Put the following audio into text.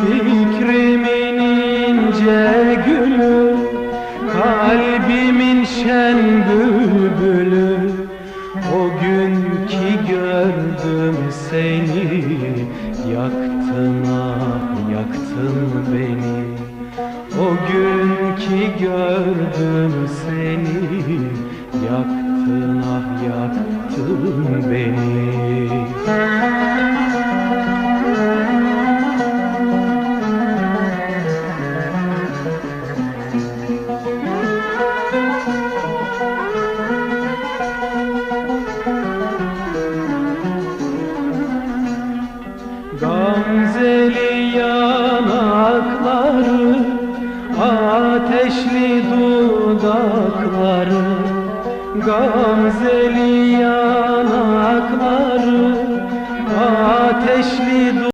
Fikrimin ince gülü Kalbimin şen bülbülü. O gün ki gördüm seni Yaktın ah yaktın beni. O gün ki gördüm seni Yaktın ah yaktın Gamzeli yanakları Ateşli dudakları. Gamzeli yanakları